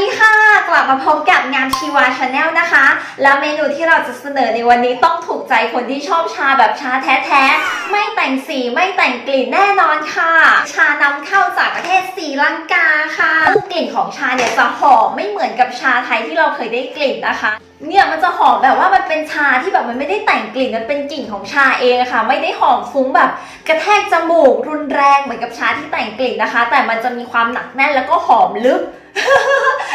ดีค่ะ กลับมาพบกับงานชีวาชาแนลนะคะ และเมนูที่เราจะเสนอในวันนี้ต้องถูกใจคนที่ชอบชาแบบชาแท้ๆ ไม่แต่งสีไม่แต่งกลิ่นแน่นอนค่ะ ชานำเข้าจากประเทศศรีลังกาค่ะกลิ่นของชาเนี่ยจะหอมไม่เหมือนกับชาไทยที่เราเคยได้กลิ่นนะคะเนี่ยมันจะหอมแบบว่ามันเป็นชาที่แบบมันไม่ได้แต่งกลิ่นมันเป็นกลิ่นของชาเองะค่ะ ไม่ได้หอมฟุ้งแบบกระแทกจมูกรุนแรงเหมือนกับชาที่แต่งกลิ่นนะคะ แต่มันจะมีความหนักแน่นแล้วก็หอมลึก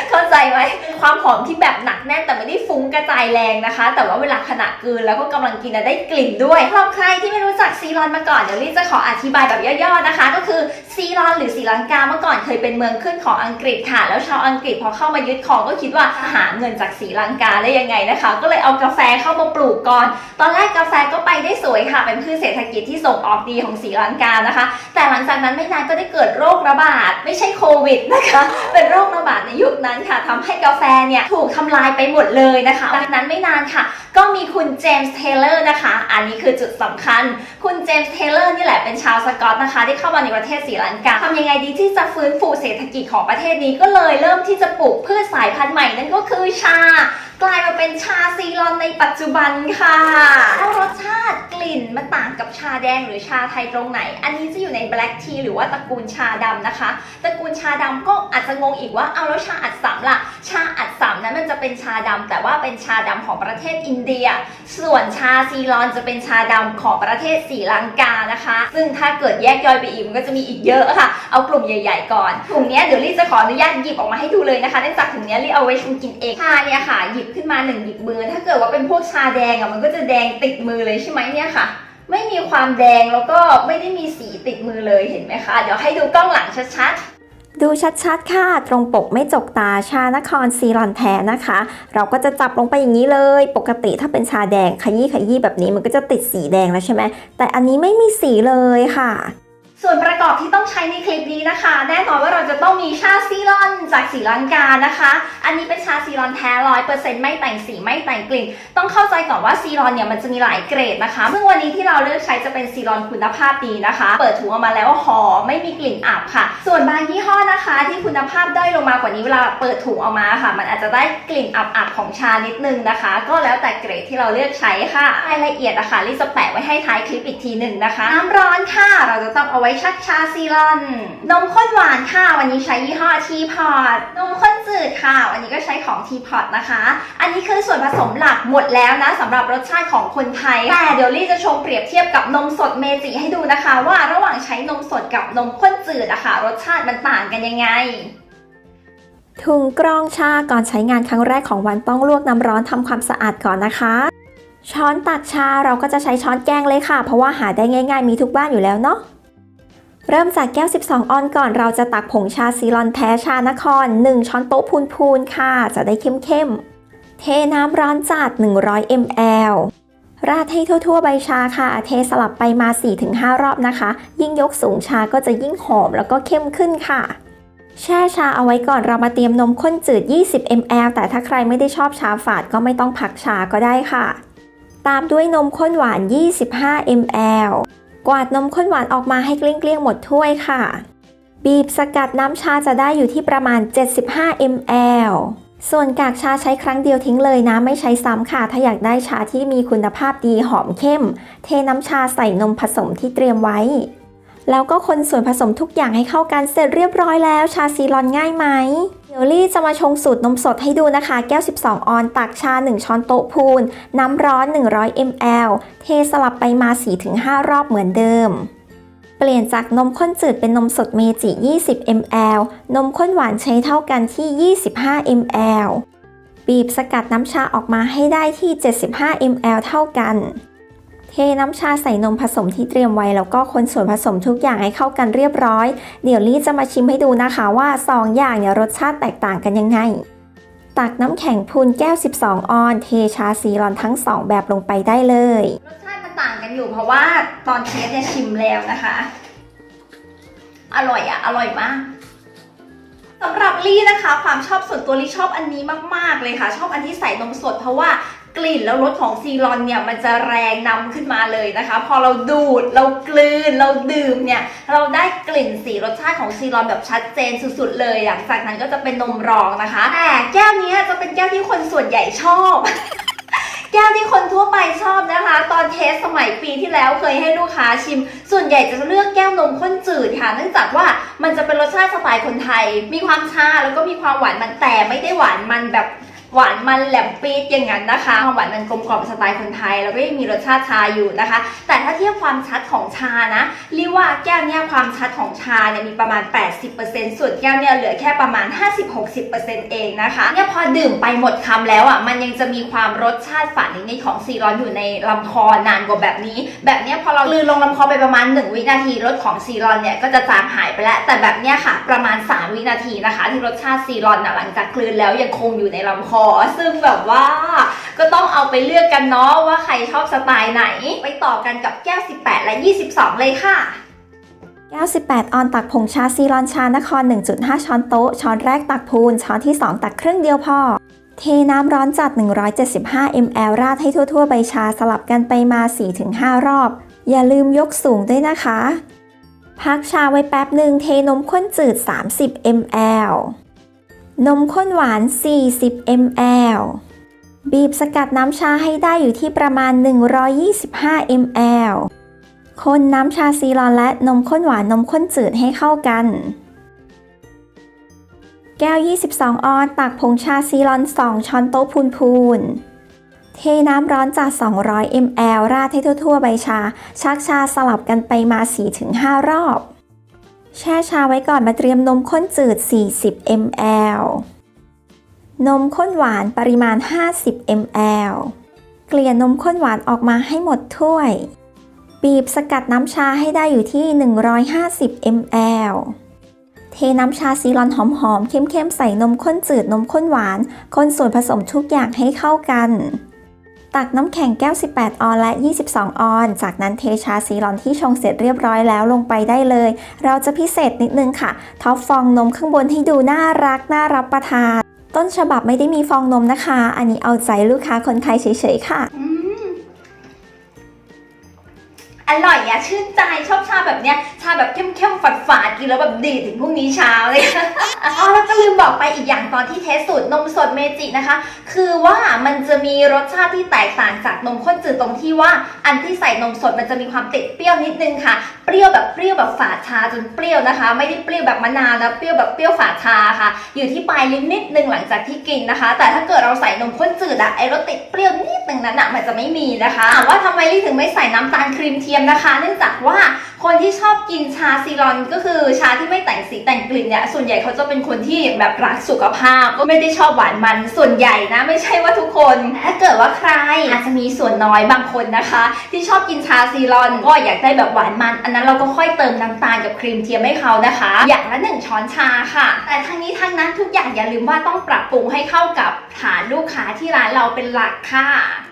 เข้าใจไหมความหอมที่แบบหนักแน่นแต่ไม่ได้ฟุ้งกระจายแรงนะคะ แต่ว่าเวลาขณะกลืนแล้วก็กำลังกินอะได้กลิ่นด้วยสำหรับใครที่ไม่รู้จักซีรอนมาก่อนเดี๋ยวลี่จะขออธิบายแบบย่อๆนะคะ ก็คือซีรอนหรือศรีลังกาเมื่อก่อนเคยเป็นเมืองขึ้นของอังกฤษค่ะ แล้วชาวอังกฤษพอเข้ามายึดครองก็คิดว่าหาเงินจากศรีลังกาได้ยังไงนะคะ ก็เลยเอากาแฟเข้ามาปลูกก่อน ตอนแรกกาแฟก็ไปได้สวยค่ะ เป็นพืชเศรษฐกิจที่ส่งออกดีของศรีลังกานะคะ แต่หลังจากนั้นไม่นานก็ได้เกิดโรคระบาด ไม่ใช่โควิดนะคะ เป็นโรคระบาดในยุคนั้นค่ะทำให้กาแฟเนี่ยถูกทำลายไปหมดเลยนะคะจากนั้นไม่นานค่ะ ก็มีคุณเจมส์เทเลอร์นะคะ อันนี้คือจุดสำคัญ คุณเจมส์เทเลอร์นี่แหละเป็นชาวสกอตนะคะ ที่เข้ามาในประเทศศรีลังกาทำยังไงดีที่จะฟื้นฟูเศรษฐกิจของประเทศนี้ก็เลยเริ่มที่จะปลูกพืชสายพันธุ์ใหม่นั่นก็คือชา กลายมาเป็นชาซีรอนในปัจจุบันค่ะแล้วรสชาติกลิ่นมันต่างกับชาแดงหรือชาไทยตรงไหน อันนี้จะอยู่ใน black tea หรือว่าตระกูลชาดำนะคะ ตระกูลชาดำก็อาจจะงงอีกว่าเอาแล้วชาอัดสำล่ะ ชาอัดสำนั้นมันจะเป็นชาดำแต่ว่าเป็นชาดำของประเทศอินเดีย ส่วนชาซีรอนจะเป็นชาดำของประเทศศรีลังกานะคะ ซึ่งถ้าเกิดแยกย่อยไปอีกมันก็จะมีอีกเยอะค่ะ เอากลุ่มใหญ่ ๆ ก่อนกลุ่มเนี้เดี๋ยวลี่จะขออนุญาตหยิบออกมาให้ดูเลยนะคะเนื่องจากถุงนี้ลี่เอาไว้ชงกินเองชาเนี่ยค่ะ หยิบขึ้นมาหนึ่งหยิบมือ ถ้าเกิดว่าเป็นพวกชาแดงอะมันก็จะแดงติดมือเลยใช่ไหมเนี่ยค่ะไม่มีความแดงแล้วก็ไม่ได้มีสีติดมือเลยเห็นไหมคะ เดี๋ยวให้ดูกล้องหลังชัดๆ ดูชัดๆ ค่ะ ตรงปกไม่จกตาชานครซีรอนแท้นะคะ เราก็จะจับลงไปอย่างนี้เลย ปกติถ้าเป็นชาแดงขยี้ขยี้แบบนี้มันก็จะติดสีแดงแล้วใช่ไหมแต่อันนี้ไม่มีสีเลยค่ะ ส่วนประกอบที่ต้องใช้ในคลิปนี้นะคะ แน่นอนว่าเราจะต้องมีชาซีรอนจากศรีลังกานะคะ อันนี้เป็นชาซีรอนแท้ร้อยเปอร์เซ็นต์ไม่แต่งสีไม่แต่งกลิ่น ต้องเข้าใจก่อนว่าซีรอนเนี่ยมันจะมีหลายเกรดนะคะ ซึ่งวันนี้ที่เราเลือกใช้จะเป็นซีรอนคุณภาพดีนะคะ เปิดถุงออกมาแล้วหอมไม่มีกลิ่นอับค่ะ ส่วนบางยี่ห้อนะคะ ที่คุณภาพด้อยลงมากว่านี้เวลาเปิดถุงออกมาค่ะ มันอาจจะได้กลิ่นอับๆของชานิดนึงนะคะ ก็แล้วแต่เกรดที่เราเลือกใช้ค่ะรายละเอียดอะค่ะลิซจะแปะไว้ให้ท้ายคลิปอีกทีหนึ่งนะคะน้ำร้อนค่ะเราจะต้องเอาไว้ชักชาซีรอน นมข้นหวานค่ะ วันนี้ใช้ยี่ห้อทีพอตนมข้นจืดค่ะ วันนี้ก็ใช้ของทีพอตนะคะ อันนี้คือส่วนผสมหลักหมดแล้วนะสำหรับรสชาติของคนไทย แต่เดี๋ยวลี่จะชงเปรียบเทียบกับนมสดเมจิให้ดูนะคะ ว่าระหว่างใช้นมสดกับนมข้นจืดอะค่ะ รสชาติมันต่างกันยังไงถุงกรองชาก่อนใช้งานครั้งแรกของวันต้องลวกน้ำร้อนทำความสะอาดก่อนนะคะ ช้อนตักชาเราก็จะใช้ช้อนแกงเลยค่ะ เพราะว่าหาได้ง่าย ๆ มีทุกบ้านอยู่แล้วเนาะ เริ่มจากแก้ว 12 ออนก่อนเราจะตักผงชาซีรอนแท้ชานคร 1 ช้อนโต๊ะพูนๆค่ะ จะได้เข้มๆ เทน้ำร้อนจัด 100 ml ราดให้ทั่วๆ ใบชาค่ะ เทสลับไปมา 4-5 รอบนะคะ ยิ่งยกสูงชาก็จะยิ่งหอมแล้วก็เข้มขึ้นค่ะ แช่ชาเอาไว้ก่อนเรามาเตรียมนมข้นจืด 20 ml แต่ถ้าใครไม่ได้ชอบชาฝาดก็ไม่ต้องพักชาก็ได้ค่ะ ตามด้วยนมข้นหวาน 25 ml กวาดนมข้นหวานออกมาให้เกลี้ยงๆหมดถ้วยค่ะ บีบสกัดน้ำชาจะได้อยู่ที่ประมาณ 75 ml ส่วนกากชาใช้ครั้งเดียวทิ้งเลยนะ ไม่ใช้ซ้ำค่ะ ถ้าอยากได้ชาที่มีคุณภาพดีหอมเข้ม เทน้ำชาใส่นมผสมที่เตรียมไว้ แล้วก็คนส่วนผสมทุกอย่างให้เข้ากันเสร็จเรียบร้อยแล้ว ชาซีรอนง่ายไหม เดี๋ยวลี่จะมาชงสูตรนมสดให้ดูนะคะ แก้ว 12 ออนตักชา 1 ช้อนโต๊ะพูน น้ำร้อน 100 ml เทสลับไปมา 4-5 รอบเหมือนเดิม เปลี่ยนจากนมข้นจืดเป็นนมสดเมจิ 20 ml นมข้นหวานใช้เท่ากันที่ 25 ml บีบสกัดน้ำชาออกมาให้ได้ที่ 75 ml เท่ากัน เทน้ำชาใส่นมผสมที่เตรียมไว้แล้วก็คนส่วนผสมทุกอย่างให้เข้ากันเรียบร้อย เดี๋ยวลี่จะมาชิมให้ดูนะคะว่า 2 อย่างเนี่ยรสชาติแตกต่างกันยังไง ตักน้ำแข็งพูนแก้ว 12 ออน เทชาซีรอนทั้ง 2 แบบลงไปได้เลย รสชาติมันต่างกันอยู่เพราะว่าตอนเทสเนี่ยชิมแล้วนะคะ อร่อยอะอร่อยมากสำหรับลี่นะคะ ความชอบส่วนตัวลี่ชอบอันนี้มาก ๆ เลยค่ะ ชอบอันที่ใส่นมสดเพราะว่า กลิ่นแล้วรสของซีรอนเนี่ยมันจะแรงนำขึ้นมาเลยนะคะ พอเราดูดเรากลืนเราดื่มเนี่ยเราได้กลิ่นสีรสชาติของซีรอนแบบชัดเจนสุดๆ เลยหลังจากนั้นก็จะเป็นนมรองนะคะแต่แก้วนี้จะเป็นแก้วที่คนส่วนใหญ่ชอบแก้วที่คนทั่วไปชอบนะคะ ตอนเทสสมัยปีที่แล้วเคยให้ลูกค้าชิม ส่วนใหญ่จะเลือกแก้วนมข้นจืดค่ะเนื่องจากว่ามันจะเป็นรสชาติสไตล์คนไทย มีความชาแล้วก็มีความหวานมันแต่ไม่ได้หวานมันแบบ หวานมันแหลมปี๊ดอย่างนั้นนะคะความหวานมันกลมกล่อมสไตล์คนไทย แล้วก็ยังมีรสชาติชาอยู่นะคะ แต่ถ้าเทียบความชัดของชานะเรีว่าแก้วเนี้ยความชัดของชาเนี่ยมีประมาณ 80%ส่วนแก้วเนี่ยเหลือแค่ประมาณ 50-60%เองนะคะเนี่ยพอดื่มไปหมดคำแล้วอะมันยังจะมีความรสชาติฝาดนิดๆของซีรอนอยู่ในลำคอนานกว่าแบบนี้ แบบเนี้ยพอเราลืนลงลำคอไปประมาณ 1 วินาทีรสของซีรอนเนี่ยก็จะจางหายไปแล้ว แต่แบบเนี้ยค่ะ ประมาณ 3 วินาทีนะคะ ที่รสชาติซีรอนน่ะหลังจากกลืนแล้วยังคงอยู่ในลำคอซึ่งแบบว่าก็ต้องเอาไปเลือกกันเนาะว่าใครชอบสไตล์ไหน ไปต่อกันกับแก้ว 18 และ 22 เลยค่ะแก้ว18 ออนตักผงชาซีรอนชานคร 1.5 ช้อนโต๊ะ ช้อนแรกตักพูน ช้อนที่ 2 ตักครึ่งเดียวพอ เทน้ำร้อนจัด 175 ml ราดให้ทั่วๆ ใบชาสลับกันไปมา 4-5 รอบ อย่าลืมยกสูงด้วยนะคะ พักชาไว้แป๊บหนึ่งเทนมข้นจืด 30 ml นมข้นหวาน 40 ml บีบสกัดน้ำชาให้ได้อยู่ที่ประมาณ 125 ml คนน้ำชาซีรอนและนมข้นหวานนมข้นจืดให้เข้ากัน แก้ว 22 ออนตักผงชาซีรอน 2 ช้อนโต๊ะพูนๆ เทน้ำร้อนจาก 200 ml ราดให้ทั่วๆ ใบชา ชักชาสลับกันไปมา 4-5 รอบ แช่ชาไว้ก่อนมาเตรียมนมข้นจืด 40 ml นมข้นหวานปริมาณ 50 ml เกลี่ยนมข้นหวานออกมาให้หมดถ้วย บีบสกัดน้ำชาให้ได้อยู่ที่ 150 ml เทน้ำชาซีรอนหอมๆเข้มๆใส่นมข้นจืดนมข้นหวาน คนส่วนผสมทุกอย่างให้เข้ากัน ตักน้ำแข็งแก้ว 18 ออนและ 22 ออน จากนั้นเทชาซีรอนที่ชงเสร็จเรียบร้อยแล้วลงไปได้เลย เราจะพิเศษนิดนึงค่ะ ท็อปฟองนมข้างบนให้ดูน่ารักน่ารับประทาน ต้นฉบับไม่ได้มีฟองนมนะคะ อันนี้เอาใจลูกค้าคนไทยเฉยๆค่ะ อร่อยอะชื่นใจชอบชาแบบเนี้ยชาแบบเข้มๆฝาดๆกินแล้วแบบดีถึงพรุ่งนี้เช้าเลยอ๋อแล้วก็ลืมบอกไปอีกอย่างตอนที่เทสสูตรนมสดเมจินะคะ คือว่ามันจะมีรสชาติที่แตกต่างจากนมข้นจืดตรงที่ว่า อันที่ใส่นมสดมันจะมีความติดเปรี้ยวนิดนึงค่ะเปรี้ยวแบบเปรี้ยวแบบฝาดชาจนเปรี้ยวนะคะ ไม่ได้เปรี้ยวแบบมะนาวนะเปรี้ยวแบบเปรี้ยวฝาดชาค่ะ อยู่ที่ปลายลิ้นนิดนึงหลังจากที่กินนะคะ แต่ถ้าเกิดเราใส่นมข้นจืดอะไอรสติดเปรี้ยวนิดนึงนั้นอะมันจะไม่มีนะคะว่าทำไมลี่ถึงไม่ใส่น้ำตาลครีมเทียมนะคะเนื่องจากว่าคนที่ชอบกินชาซีรอนก็คือชาที่ไม่แต่งสีแต่งกลิ่นเนี่ยส่วนใหญ่เขาจะเป็นคนที่แบบรักสุขภาพก็ไม่ได้ชอบหวานมันส่วนใหญ่นะไม่ใช่ว่าทุกคนถ้าเกิดว่าใครอาจจะมีส่วนน้อยบางคนนะคะ ที่ชอบกินชาซีรอนก็อยากได้แบบหวานมัน อันนั้นเราก็ค่อยเติมน้ำตาลกับครีมเทียมให้เขานะคะ อย่างละหนึ่งช้อนชาค่ะ แต่ทั้งนี้ทั้งนั้นทุกอย่างอย่าลืมว่าต้องปรับปรุงให้เข้ากับฐานลูกค้าที่ร้านเราเป็นหลักค่ะ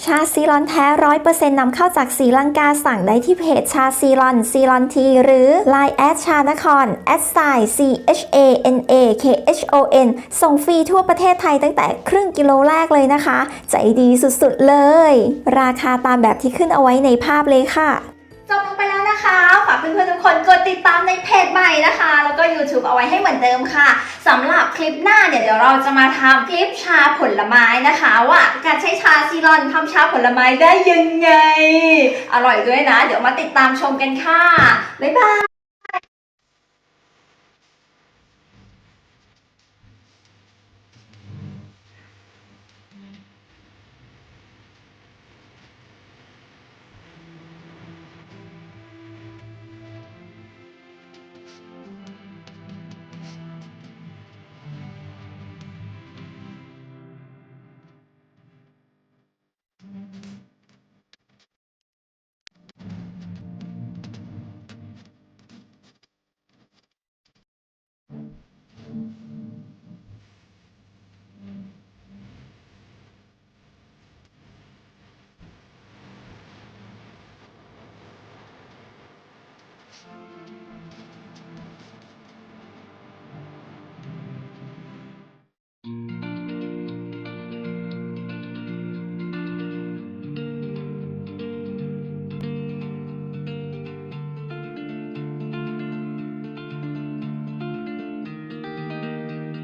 ชาซีลอนแท้ร้อยเปอร์เซ็นต์นำเข้าจากศรีลังกาสั่งได้ที่เพจชาซีลอนซีลอนทีหรือ Line แอดชานครแอดไซ C H A N A K H O N ส่งฟรีทั่วประเทศไทยตั้งแต่ครึ่งกิโลแรกเลยนะคะ ใจดีสุดๆเลย ราคาตามแบบที่ขึ้นเอาไว้ในภาพเลยค่ะ จบลงไปแล้วนะคะ ฝากเพื่อนๆทุกคนกดติดตามในเพจใหม่นะคะ แล้วก็ YouTube เอาไว้ให้เหมือนเดิมค่ะสำหรับคลิปหน้าเนี่ยเดี๋ยวเราจะมาทำคลิปชาผลไม้นะคะ ว่าการใช้ชาซีรอนทำชาผลไม้ได้ยังไง อร่อยด้วยนะ เดี๋ยวมาติดตามชมกันค่ะ บ๊ายบาย